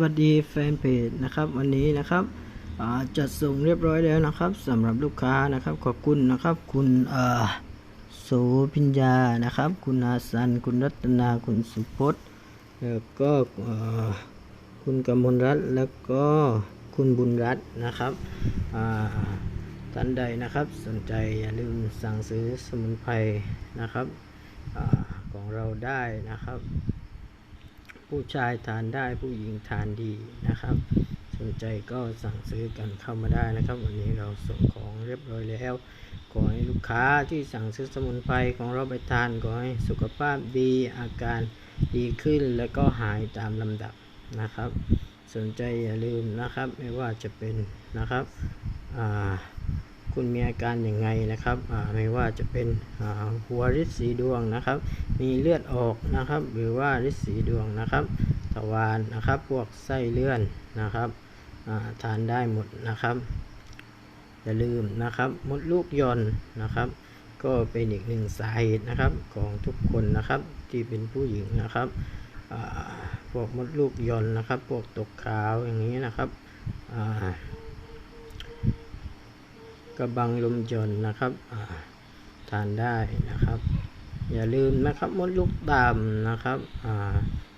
วัสดีแฟนเพจนะครับ วันนี้นะครับจัดส่งเรียบร้อยแล้วนะครับสำหรับลูกค้านะครับ ขอบคุณนะครับ คุณโสพิญญานะครับ คุณอาสัน คุณรัตนาคุณสุพจน์แล้วก็คุณกมลรัตน์แล้วก็คุณบุญรัตน์นะครับท่านใดนะครับสนใจอย่าลืมสั่งซื้อสมุนไพรนะครับอของเราได้นะครับ ผู้ชายทานได้ผู้หญิงทานดีนะครับ สนใจก็สั่งซื้อกันเข้ามาได้นะครับ วันนี้เราส่งของเรียบร้อยแล้ว ขอให้ลูกค้าที่สั่งซื้อสมุนไพรของเราไปทานขอให้สุขภาพดีอาการดีขึ้นแล้วก็หายตามลำดับนะครับ สนใจอย่าลืมนะครับ ไม่ว่าจะเป็นนะครับคุณมีอาการอย่างไงนะครับไม่ว่าจะเป็นหัวริดสีดวงนะครับ มีเลือดออกนะครับ หรือว่าริดสีดวงนะครับทวารนะครับ พวกไส้เลื่อนนะครับทานได้หมดนะครับ อย่าลืมนะครับมดลูกยนนะครับ ก็เป็นอีกหนึ่งสาเหตุนะครับของทุกคนนะครับที่เป็นผู้หญิงนะครับพวกมดลูกยนนะครับ พวกตกขาวอย่างนี้นะครับกระบังลมยนนะครับทานได้นะครับ อย่าลืมนะครับมดลูกต่ำนะครับ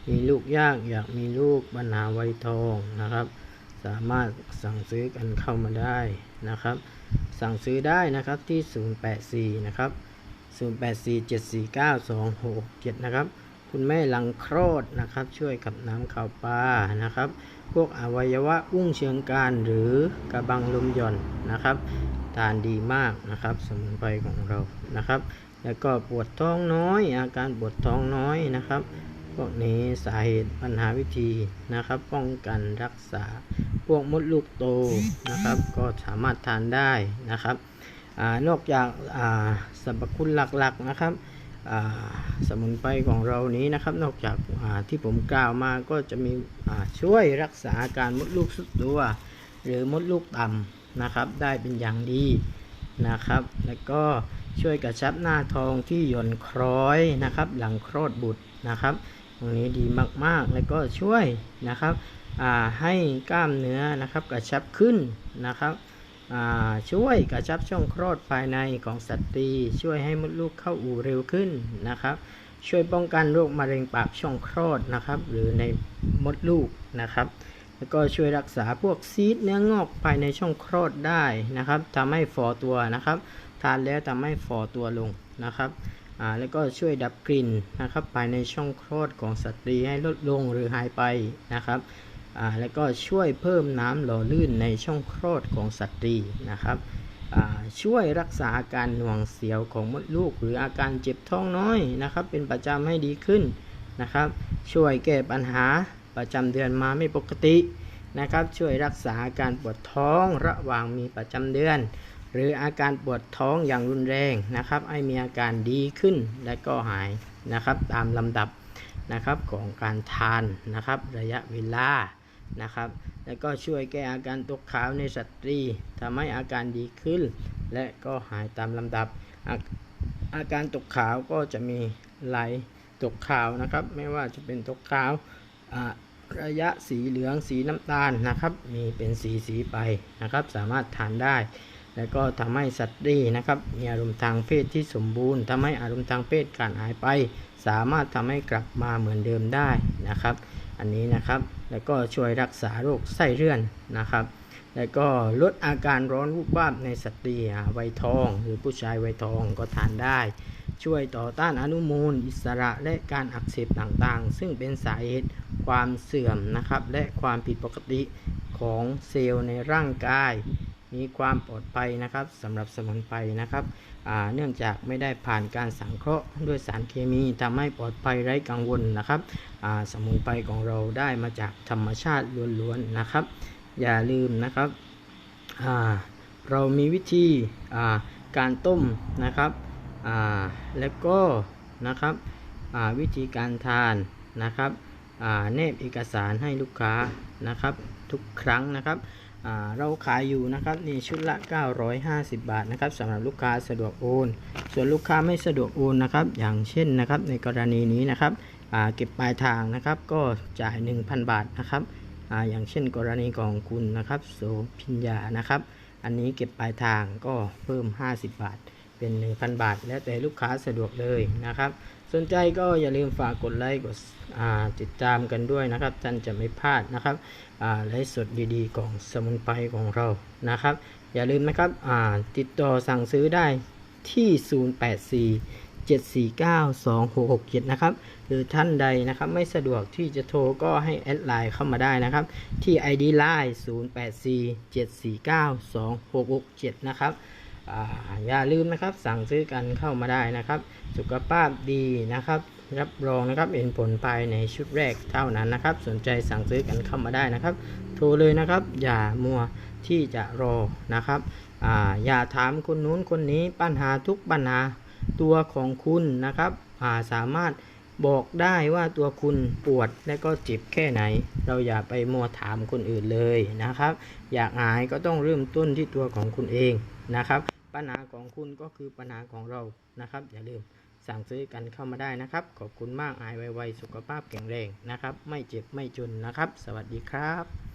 มีลูกยากอยากมีลูกปัญหาไวทองนะครับ สามารถสั่งซื้อกันเข้ามาได้นะครับ สั่งซื้อได้นะครับที่ 084 นะครับ 0847492667 นะครับ คุณแม่หลังคลอดนะครับ ช่วยกับน้ำข่าวปลานะครับ พวกอวัยวะอุ้งเชิงกรานหรือกระบังลมหย่อนนะครับ ทานดีมากนะครับ สมุนไพรของเรานะครับ แล้วก็ปวดท้องน้อย อาการปวดท้องน้อยนะครับพวกนี้สาเหตุปัญหาวิธีนะครับ ป้องกันรักษาพวกมดลูกโตนะครับ ก็สามารถทานได้นะครับอนอกจากาสรรพคุณหลักๆนะครับสมุนไพรของเรานี้นะครับ นอกจากาที่ผมกล่าวมาก็จะมีช่วยรักษาอาการมดลูกสุดตัว หรือมดลูกต่ำนะครับ ได้เป็นอย่างดีนะครับ แล้วก็ ช่วยกระชับหน้าทองที่หย่อนคล้อยนะครับ หลังคลอดบุตรนะครับ ตรงนี้ดีมากๆแล้วก็ช่วยนะครับให้กล้ามเนื้อนะครับกระชับขึ้นนะครับช่วยกระชับช่องคลอดภายในของสตรี ช่วยให้มดลูกเข้าอู่เร็วขึ้นนะครับ ช่วยป้องกันโรคมะเร็งปากช่องคลอดนะครับ หรือในมดลูกนะครับ แล้วก็ช่วยรักษาพวกซีดเนื้องอกภายในช่องคลอดได้นะครับทำให้ฝ่อตัวนะครับ ทานแล้วทำให้ฝ่อตัวลงนะครับแล้วก็ช่วยดับกลิ่นนะครับภายในช่องคลอดของสตรีให้ลดลงหรือหายไปนะครับแล้วก็ช่วยเพิ่มน้ำหล่อลื่นในช่องคลอดของสตรีนะครับช่วยรักษาอาการหน่วงเสียวของมดลูก หรืออาการเจ็บท้องน้อยนะครับ เป็นประจำให้ดีขึ้นนะครับ ช่วยแก้ปัญหาประจำเดือนมาไม่ปกตินะครับ ช่วยรักษาอาการปวดท้องระหว่างมีประจำเดือน หรืออาการปวดท้องอย่างรุนแรงนะครับ ให้มีอาการดีขึ้นและก็หายนะครับตามลำดับนะครับของการทานนะครับ ระยะเวลานะครับ แล้วก็ช่วยแก้อาการตกขาวในสตรีทำให้อาการดีขึ้น และก็หายตามลำดับอาอาการตกขาวก็จะมีไหลตกขาวนะครับ ไม่ว่าจะเป็นตกขาวอ่าระยะสีเหลืองสีน้ำตาลนะครับ มีเป็นสีสีไปนะครับ สามารถทานได้ แล้วก็ทำให้สตรีนะครับมีอารมณ์ทางเพศที่สมบูรณ์ทำให้อารมณ์ทางเพศขาดหายไป สามารถทำให้กลับมาเหมือนเดิมได้นะครับ อันนี้นะครับแล้วก็ช่วยรักษาโรคไส้เลื่อนนะครับ แล้วก็ลดอาการร้อนวูบวาบในสตรีวัยทอง หรือผู้ชายวัยทองก็ทานได้ ช่วยต่อต้านอนุมูล อิสระและการอักเสบต่างๆ ซึ่งเป็นสาเหตุความเสื่อมนะครับและความผิดปกติของเซลล์ในร่างกาย มีความปลอดภัยนะครับสำหรับสมุนไพรนะครับเนื่องจากไม่ได้ผ่านการสังเคราะห์ด้วยสารเคมีทำให้ปลอดภัยไร้กังวลนะครับสมุนไพรของเราได้มาจากธรรมชาติล้วนๆนะครับ อย่าลืมนะครับเรามีวิธีการต้มนะครับแล้วก็นะครับวิธีการทานนะครับแนบเอกสารให้ลูกค้านะครับทุกครั้งนะครับ เราขายอยู่นะครับนี่ชุดละ 950 บาทนะครับสำหรับลูกค้าสะดวกโอน ส่วนลูกค้าไม่สะดวกโอนนะครับอย่างเช่นนะครับในกรณีนี้นะครับเก็บปลายทางนะครับก็จ่าย 1,000 บาทนะครับออย่างเช่นกรณีของคุณนะครับโสพิญญานะครับ อันนี้เก็บปลายทางก็เพิ่ม 50 บาท เป็น 1,000 บาท แล้วแต่ลูกค้าสะดวกเลยนะครับ สนใจก็อย่าลืมฝากกดไลค์กดติดตามกันด้วยนะครับ ท่านจะไม่พลาดนะครับไลฟ์สดดีๆ ของสมุนไพรของเรานะครับ อย่าลืมนะครับติดต่อสั่งซื้อได้ที่ 084 749 2667 นะครับ หรือท่านใดนะครับไม่สะดวกที่จะโทรก็ให้แอดไลน์เข้ามาได้นะครับ ที่ ID Line 084 749 2667 นะครับ อย่าลืมนะครับ สั่งซื้อกันเข้ามาได้นะครับ สุขภาพดีนะครับ รับรองนะครับเห็นผลภายในชุดแรกเท่านั้นนะครับ สนใจสั่งซื้อกันเข้ามาได้นะครับ โทรเลยนะครับ อย่ามัวที่จะรอนะครับออย่าถามคนนู้นคนนี้ปัญหาทุกปัญหาตัวของคุณนะครับาสามารถบอกได้ว่าตัวคุณปวดและก็เจ็บแค่ไหน เราอย่าไปมัวถามคนอื่นเลยนะครับ อยากหายก็ต้องเริ่มต้นที่ตัวของคุณเองนะครับ ปัญหาของคุณก็คือปัญหาของเรานะครับ อย่าลืมสั่งซื้อกันเข้ามาได้นะครับ ขอบคุณมากอายไวๆสุขภาพแข็งแรงนะครับ ไม่เจ็บไม่จนนะครับ สวัสดีครับ